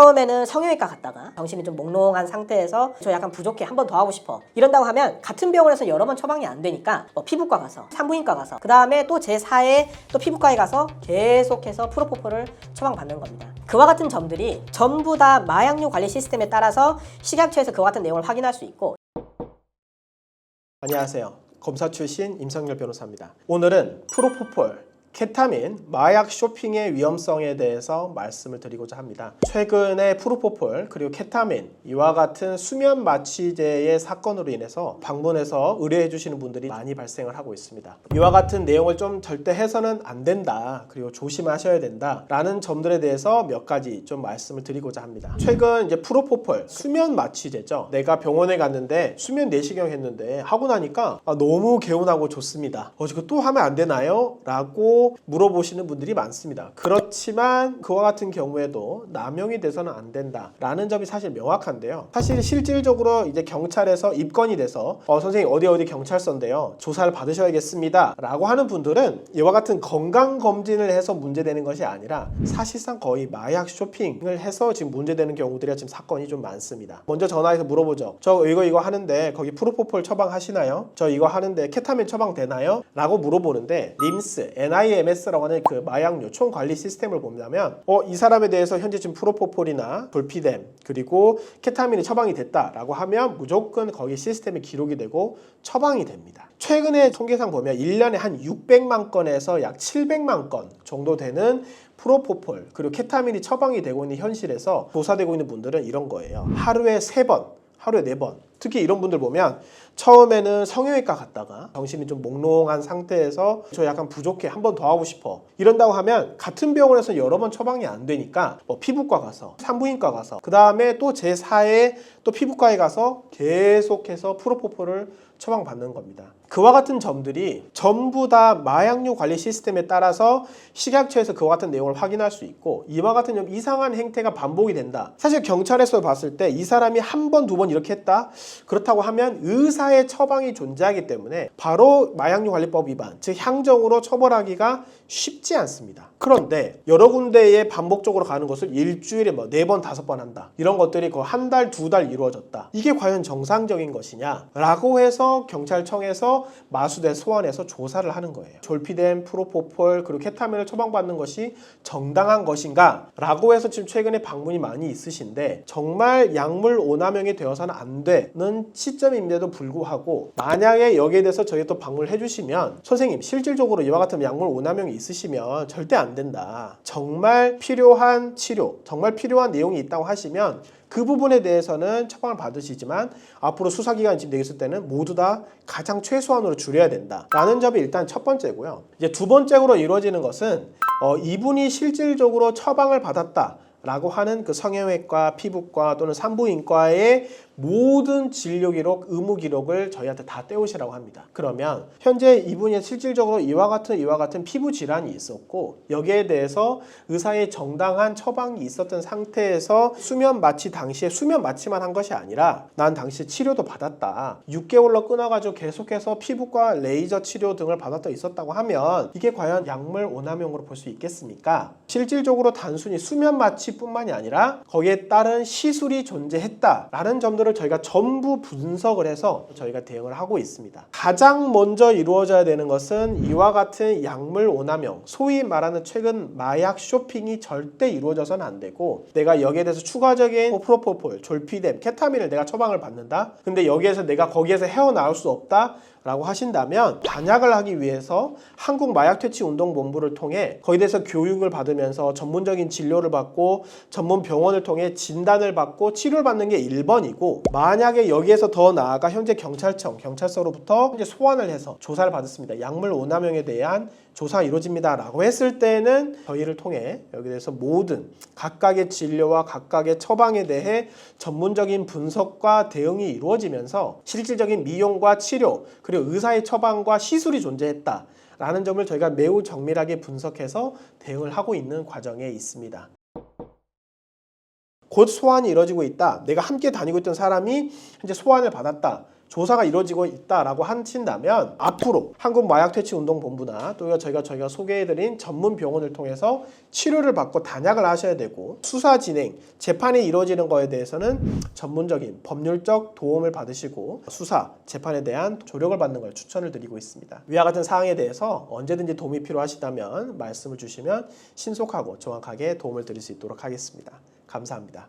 처음에는 성형외과 갔다가 정신이 좀 몽롱한 상태에서 저 약간 부족해 한 번 더 하고 싶어 이런다고 하면 같은 병원에서 여러 번 처방이 안 되니까 뭐 피부과 가서 산부인과 가서 그 다음에 또 제4의 또 피부과에 가서 계속해서 프로포폴을 처방받는 겁니다. 그와 같은 점들이 전부 다 마약류 관리 시스템에 따라서 식약처에서 그와 같은 내용을 확인할 수 있고 안녕하세요. 검사 출신 임성열 변호사입니다. 오늘은 프로포폴, 케타민, 마약 쇼핑의 위험성에 대해서 말씀을 드리고자 합니다. 최근에 프로포폴 그리고 케타민 이와 같은 수면 마취제의 사건으로 인해서 방문해서 의뢰해 주시는 분들이 많이 발생을 하고 있습니다. 이와 같은 내용을 좀 절대 해서는 안 된다. 그리고 조심하셔야 된다 라는 점들에 대해서 몇 가지 좀 말씀을 드리고자 합니다. 최근 이제 프로포폴 수면 마취제죠. 내가 병원에 갔는데 수면 내시경 했는데 하고 나니까 아, 너무 개운하고 좋습니다. 어, 이거 또 하면 안 되나요? 라고 물어보시는 분들이 많습니다. 그렇지만 그와 같은 경우에도 남용이 돼서는 안 된다 라는 점이 사실 명확한데요. 사실 실질적으로 이제 경찰에서 입건이 돼서 어, 선생님 어디 어디 경찰서인데요. 조사를 받으셔야겠습니다 라고 하는 분들은 이와 같은 건강 검진을 해서 문제되는 것이 아니라 사실상 거의 마약 쇼핑을 해서 지금 문제되는 경우들이 지금 사건이 좀 많습니다. 먼저 전화해서 물어보죠. 저 이거 이거 하는데 거기 프로포폴 처방하시나요? 저 이거 하는데 케타민 처방되나요? 라고 물어보는데 림스, NIMS라고 하는 그 마약류 총 관리 시스템을 본다면 어, 이 사람에 대해서 현재 지금 프로포폴이나 돌피뎀 그리고 케타민이 처방이 됐다라고 하면 무조건 거기 시스템에 기록이 되고 처방이 됩니다. 최근에 통계상 보면 1년에 한 600만 건에서 약 700만 건 정도 되는 프로포폴 그리고 케타민이 처방이 되고 있는 현실에서 조사되고 있는 분들은 이런 거예요. 하루에 3번, 하루에 4번. 특히 이런 분들 보면 처음에는 성형외과 갔다가 정신이 좀 몽롱한 상태에서 저 약간 부족해 한 번 더 하고 싶어 이런다고 하면 같은 병원에서 여러 번 처방이 안 되니까 뭐 피부과 가서 산부인과 가서 그 다음에 또 제4의 또 피부과에 가서 계속해서 프로포폴을 처방받는 겁니다. 그와 같은 점들이 전부 다 마약류 관리 시스템에 따라서 식약처에서 그와 같은 내용을 확인할 수 있고 이와 같은 좀 이상한 행태가 반복이 된다. 사실 경찰에서 봤을 때 이 사람이 한 번, 두 번 이렇게 했다. 그렇다고 하면 의사의 처방이 존재하기 때문에 바로 마약류 관리법 위반, 즉 향정으로 처벌하기가 쉽지 않습니다. 그런데 여러 군데에 반복적으로 가는 것을 일주일에 뭐 네 번, 다섯 번 한다. 이런 것들이 거의 한 달, 두 달 이루어졌다. 이게 과연 정상적인 것이냐? 라고 해서 경찰청에서 마수대 소환해서 조사를 하는 거예요. 졸피뎀, 프로포폴, 그리고 케타민을 처방받는 것이 정당한 것인가? 라고 해서 지금 최근에 방문이 많이 있으신데 정말 약물 오남용이 되어서는 안 되는 시점임에도 불구하고 만약에 여기에 대해서 저희 또 방문을 해주시면 선생님 실질적으로 이와 같은 약물 오남용이 있으시면 절대 안 된다. 정말 필요한 치료, 정말 필요한 내용이 있다고 하시면 그 부분에 대해서는 처방을 받으시지만 앞으로 수사기간이 지금 되겠을 때는 모두 다 가장 최소한으로 줄여야 된다. 라는 점이 일단 첫 번째고요. 이제 두 번째로 이루어지는 것은 어, 이분이 실질적으로 처방을 받았다. 라고 하는 그 성형외과, 피부과 또는 산부인과의 모든 진료 기록, 의무 기록을 저희한테 다 떼오시라고 합니다. 그러면 현재 이분이 실질적으로 이와 같은 이와 같은 피부 질환이 있었고 여기에 대해서 의사의 정당한 처방이 있었던 상태에서 수면 마취 당시에 수면 마취만 한 것이 아니라 난 당시 치료도 받았다. 6개월로 끊어가지고 계속해서 피부과 레이저 치료 등을 받았다 있었다고 하면 이게 과연 약물 오남용으로 볼 수 있겠습니까? 실질적으로 단순히 수면 마취 뿐만이 아니라 거기에 따른 시술이 존재했다라는 점들을 저희가 전부 분석을 해서 저희가 대응을 하고 있습니다. 가장 먼저 이루어져야 되는 것은 이와 같은 약물 오남용, 소위 말하는 최근 마약 쇼핑이 절대 이루어져서는 안 되고 내가 여기에 대해서 추가적인 프로포폴, 졸피뎀, 케타민을 내가 처방을 받는다. 근데 여기에서 내가 거기에서 헤어나올 수 없다. 라고 하신다면 반약을 하기 위해서 한국 마약 퇴치 운동 본부를 통해 거기에 대해서 교육을 받으면서 전문적인 진료를 받고 전문 병원을 통해 진단을 받고 치료를 받는 게 1번이고 만약에 여기에서 더 나아가 현재 경찰청 경찰서로부터 이제 소환을 해서 조사를 받았습니다. 약물 오남용에 대한 조사가 이루어집니다. 라고 했을 때는 저희를 통해 여기 대해서 모든 각각의 진료와 각각의 처방에 대해 전문적인 분석과 대응이 이루어지면서 실질적인 미용과 치료 그리고 의사의 처방과 시술이 존재했다. 라는 점을 저희가 매우 정밀하게 분석해서 대응을 하고 있는 과정에 있습니다. 곧 소환이 이루어지고 있다. 내가 함께 다니고 있던 사람이 현재 소환을 받았다. 조사가 이루어지고 있다라고 하신다면 앞으로 한국마약퇴치운동본부나 또 저희가 저희가 소개해드린 전문 병원을 통해서 치료를 받고 단약을 하셔야 되고 수사 진행, 재판이 이루어지는 거에 대해서는 전문적인 법률적 도움을 받으시고 수사, 재판에 대한 조력을 받는 걸 추천을 드리고 있습니다. 위와 같은 사항에 대해서 언제든지 도움이 필요하시다면 말씀을 주시면 신속하고 정확하게 도움을 드릴 수 있도록 하겠습니다. 감사합니다.